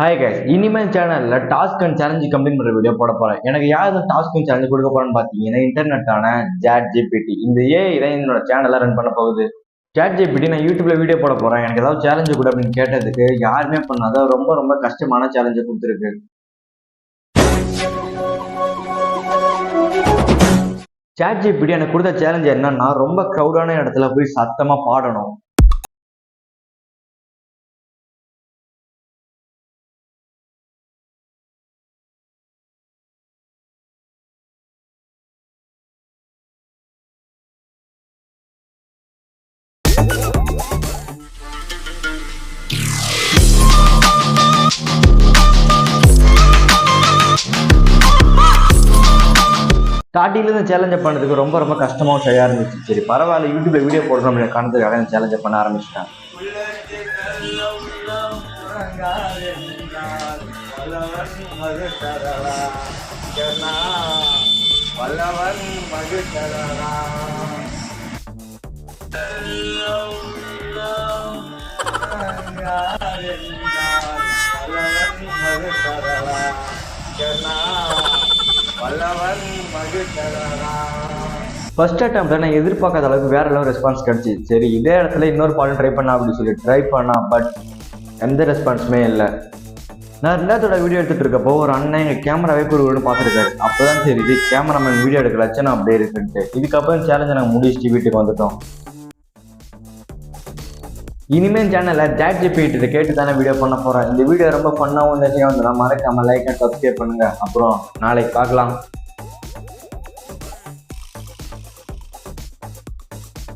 Hi guys இனிமேல் சேனலில் task and challenge complete பண்ற வீடியோ போட போறேன். எனக்கு யார் டாஸ்க் அண்ட் சேலஞ்சு கொடுக்க போறேன்னு பார்த்தீங்கன்னா இன்டர்நெட்டான ஜாட் ஜிபிடி இந்த ஏ இதை என்னோட சேனலில் ரன் பண்ண போகுது. ஜாட் ஜிபிடி நான் யூடியூப்ல வீடியோ போட போறேன். எனக்கு ஏதாவது சேலஞ்சு கூட அப்படின்னு கேட்டதுக்கு யாருமே பண்ணாத ரொம்ப ரொம்ப கஷ்டமான சேலஞ்சை கொடுத்துருக்கு. சேட் ஜிபிடி எனக்கு கொடுத்த சேலஞ்ச் என்னன்னா ரொம்ப க்ரௌடான இடத்துல போய் சத்தமா பாடணும். ஸ்டார்டிங்லேருந்து சேலஞ்சை பண்ணதுக்கு ரொம்ப ரொம்ப கஷ்டமாகவும் செய்ய ஆரம்பிச்சு சரி பரவாயில்ல யூடியூப்ல வீடியோ போடுறோம் அப்படின்னு காரணத்துக்காக இந்த சேலஞ்சை பண்ண ஆரம்பிச்சிட்டேன். வல்லவன் மகிழ்ந்தரா வல்லவன் ஃபர்ஸ்ட் அட்டம் நான் எதிர்பார்க்காத அளவுக்கு வேற லெவல் ரெஸ்பான்ஸ் கிடைச்சி சரி இதே இடத்துல இன்னொரு பாடம் ட்ரை பண்ணா அப்படின்னு சொல்லி ட்ரை பண்ணா பட் எந்த ரெஸ்பான்ஸுமே இல்லை. நான் ரெண்டாவதோட வீடியோ எடுத்துட்டு இருக்கப்போ ஒரு அண்ணன் எங்கள் கேமராவே கொடுக்கணும்னு பார்த்துருக்காரு. அப்போதான் தெரியுது கேமராமேன் வீடியோ எடுக்க லட்சணம் அப்படியே இருக்குன்ட்டு. இதுக்கப்புறம் சேலஞ்சை நாங்கள் முடிச்சுட்டு வீட்டுக்கு வந்துட்டோம். இனிமேல் சேனலில் ஜாட் ஜிபிட்டு கேட்டு தானே வீடியோ பண்ண போகிறேன் இந்த வீடியோ ரொம்ப ஃபன்னாகவும் இருந்துச்சுன்னா வந்து மறக்காம லைக் அண்ட் சப்ஸ்கிரைப் பண்ணுங்க. அப்புறம் நாளைக்கு பார்க்கலாம்.